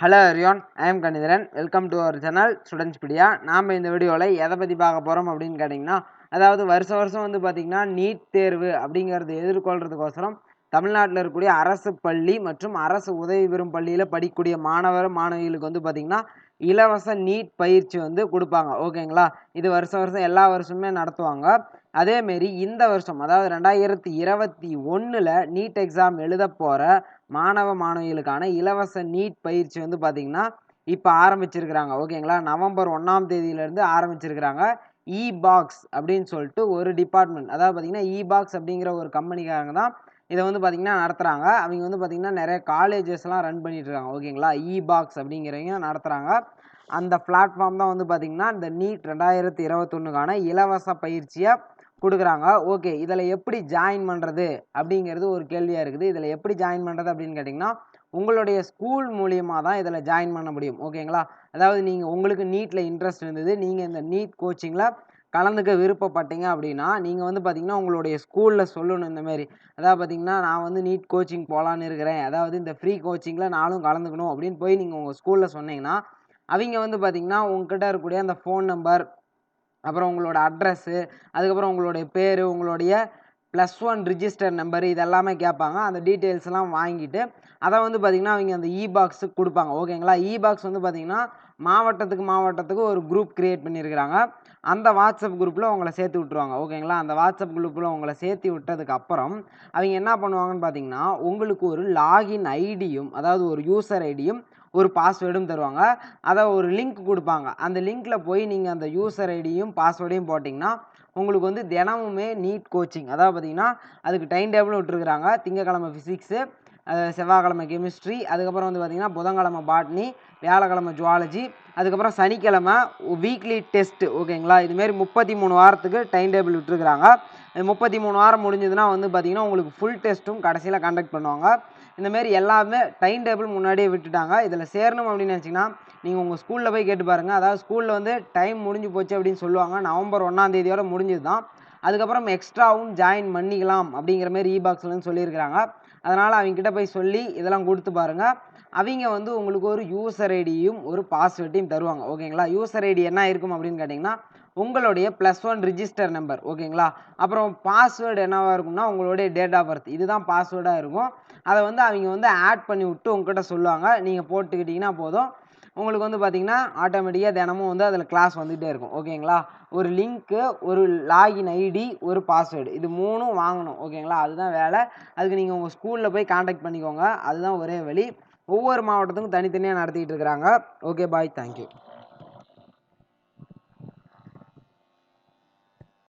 Hello அரியோன் I am Kanitharan welcome to our channel students pedia நாம் இந்த வீடியோவில் எதை பற்றி பார்க்க போகிறோம் அப்படின்னு கேட்டிங்கன்னா அதாவது வருஷ வருஷம் வந்து பார்த்திங்கன்னா நீட் தேர்வு அப்படிங்கிறது எதிர்கொள்கிறதுக்கோசரம் தமிழ்நாட்டில் இருக்கக்கூடிய அரசு பள்ளி மற்றும் அரசு உதவி பெறும் பள்ளியில் படிக்கக்கூடிய மாணவர் மாணவிகளுக்கு வந்து பார்த்திங்கன்னா இலவச நீட் பயிற்சி வந்து கொடுப்பாங்க. ஓகேங்களா இது வருஷம் வருஷம் எல்லா வருஷமுமே நடத்துவாங்க. அதேமாரி இந்த வருஷம் அதாவது ரெண்டாயிரத்தி இருபத்தி ஒன்றில் நீட் எக்ஸாம் எழுத போகிற மாணவ மாணவிகளுக்கான இலவச நீட் பயிற்சி வந்து பார்த்திங்கன்னா இப்போ ஆரம்பிச்சிருக்கிறாங்க. ஓகேங்களா நவம்பர் ஒன்றாம் தேதியிலேருந்து ஆரம்பிச்சிருக்கிறாங்க. இ பாக்ஸ் அப்படின்னு சொல்லிட்டு ஒரு டிபார்ட்மெண்ட் அதாவது பார்த்திங்கன்னா இ பாக்ஸ் அப்படிங்கிற ஒரு கம்பெனிக்காரங்க தான் இதை வந்து பார்த்திங்கன்னா நடத்துகிறாங்க அவங்க வந்து பார்த்திங்கன்னா நிறைய காலேஜஸ்லாம் ரன் பண்ணிகிட்ருக்காங்க ஓகேங்களா இ பாக்ஸ் அப்படிங்கிறவங்க நடத்துகிறாங்க அந்த பிளாட்ஃபார்ம் தான் வந்து பார்த்திங்கன்னா இந்த நீட் ரெண்டாயிரத்தி இருபத்தொன்னுக்கான இலவச பயிற்சியை கொடுக்குறாங்க. ஓகே இதில் எப்படி ஜாயின் பண்ணுறது அப்படிங்கிறது ஒரு கேள்வியாக இருக்குது. இதில் எப்படி ஜாயின் பண்ணுறது அப்படின்னு கேட்டிங்கன்னா உங்களுடைய ஸ்கூல் மூலியமாக தான் இதில் ஜாயின் பண்ண முடியும். ஓகேங்களா அதாவது நீங்கள் உங்களுக்கு நீட்டில் இன்ட்ரெஸ்ட் இருந்தது நீங்கள் இந்த நீட் கோச்சிங்கில் கலந்துக்க விருப்பப்பட்டீங்க அப்படின்னா நீங்கள் வந்து பார்த்திங்கன்னா உங்களுடைய ஸ்கூலில் சொல்லணும் இந்தமாரி அதாவது பார்த்திங்கன்னா நான் வந்து நீட் கோச்சிங் போகலான்னு இருக்கிறேன். அதாவது இந்த ஃப்ரீ கோச்சிங்கில் நானும் கலந்துக்கணும் அப்படின்னு போய் நீங்கள் உங்கள் ஸ்கூலில் சொன்னீங்கன்னா அவங்க வந்து பார்த்திங்கன்னா உங்ககிட்ட இருக்கக்கூடிய அந்த ஃபோன் நம்பர் அப்புறம் உங்களோட அட்ரஸ்ஸு அதுக்கப்புறம் உங்களுடைய பேர் உங்களுடைய ப்ளஸ் ஒன் ரிஜிஸ்டர் நம்பர் இதெல்லாமே கேட்பாங்க. அந்த டீட்டெயில்ஸ்லாம் வாங்கிட்டு அதை வந்து பார்த்திங்கன்னா அவங்க அந்த இ பாக்ஸுக்கு கொடுப்பாங்க. ஓகேங்களா இ பாக்ஸ் வந்து பார்த்திங்கன்னா மாவட்டத்துக்கு மாவட்டத்துக்கு ஒரு குரூப் க்ரியேட் பண்ணியிருக்கிறாங்க. அந்த வாட்ஸ்அப் குரூப்பில் உங்களை சேர்த்து விட்ருவாங்க ஓகேங்களா அந்த வாட்ஸ்அப் குரூப்பில் உங்களை சேர்த்து விட்டதுக்கு அப்புறம் அவங்க என்ன பண்ணுவாங்கன்னு பார்த்தீங்கன்னா உங்களுக்கு ஒரு லாகின் ஐடியும் அதாவது ஒரு யூசர் ஐடியும் ஒரு பாஸ்வேர்டும் தருவாங்க. அதை ஒரு லிங்க் கொடுப்பாங்க. அந்த லிங்க்கில் போய் நீங்கள் அந்த யூசர் ஐடியும் பாஸ்வேர்டையும் போட்டிங்கன்னா உங்களுக்கு வந்து தினமுமே நீட் கோச்சிங் அதாவது பார்த்தீங்கன்னா அதுக்கு டைம் டேபிள் விட்டுருக்குறாங்க. திங்கக்கிழமை ஃபிசிக்ஸு செவ்வாய்க்கிழமை கெமிஸ்ட்ரி அதுக்கப்புறம் வந்து பார்த்திங்கன்னா புதன்கிழமை பாட்னி வியாழக்கிழமை ஜுவாலஜி அதுக்கப்புறம் சனிக்கிழமை வீக்லி டெஸ்ட் ஓகேங்களா? இதுமாரி முப்பத்தி மூணு வாரத்துக்கு டைம் டேபிள் விட்டுருக்குறாங்க. முப்பத்தி மூணு வாரம் முடிஞ்சதுன்னா வந்து பார்த்திங்கன்னா உங்களுக்கு ஃபுல் டெஸ்ட்டும் கடைசியில் கண்டக்ட் பண்ணுவாங்க. இந்தமாரி எல்லாமே டைம் டேபிள் முன்னாடியே விட்டுட்டாங்க. இதில் சேரணும் அப்படின்னு நினச்சிங்கன்னா நீங்கள் உங்கள் ஸ்கூலில் போய் கேட்டு பாருங்கள் அதாவது ஸ்கூலில் வந்து டைம் முடிஞ்சு போச்சு அப்படின்னு சொல்லுவாங்க. நவம்பர் ஒன்றாம் தேதியோட முடிஞ்சது தான் அதுக்கப்புறம் எக்ஸ்ட்ராவும் ஜாயின் பண்ணிக்கலாம் அப்படிங்கிற மாதிரி இ பாக்ஸ்லன்னு சொல்லியிருக்கிறாங்க. அதனால் அவங்ககிட்ட போய் சொல்லி இதெல்லாம் கொடுத்து பாருங்கள் அவங்க வந்து உங்களுக்கு ஒரு யூசர் ஐடியும் ஒரு பாஸ்வேர்டையும் தருவாங்க. ஓகேங்களா? யூசர் ஐடி என்ன இருக்கும் அப்படின்னு கேட்டிங்கன்னா உங்களுடைய ப்ளஸ் ஒன் ரிஜிஸ்டர் நம்பர் ஓகேங்களா? அப்புறம் பாஸ்வேர்டு என்னவாக இருக்கும்னா உங்களுடைய டேட் ஆஃப் பர்த் இதுதான் பாஸ்வேர்டாக இருக்கும். அதை வந்து அவங்க வந்து ஆட் பண்ணி விட்டு உங்ககிட்ட சொல்லுவாங்க. நீங்கள் போட்டுக்கிட்டிங்கன்னா போதும். உங்களுக்கு வந்து பார்த்திங்கன்னா ஆட்டோமேட்டிக்காக தினமும் வந்து அதில் கிளாஸ் வந்துகிட்டே இருக்கும். ஓகேங்களா ஒரு லிங்க்கு ஒரு லாகின் ஐடி ஒரு பாஸ்வேர்டு இது மூணும் வாங்கணும். ஓகேங்களா அதுதான் வேலை. அதுக்கு நீங்கள் உங்கள் ஸ்கூலில் போய் காண்டாக்ட் பண்ணிக்கோங்க. அதுதான் ஒரே வழி. ஒவ்வொரு மாவட்டத்துக்கும் தனித்தனியாக நடத்திக்கிட்டு இருக்கிறாங்க. Okay bye thank you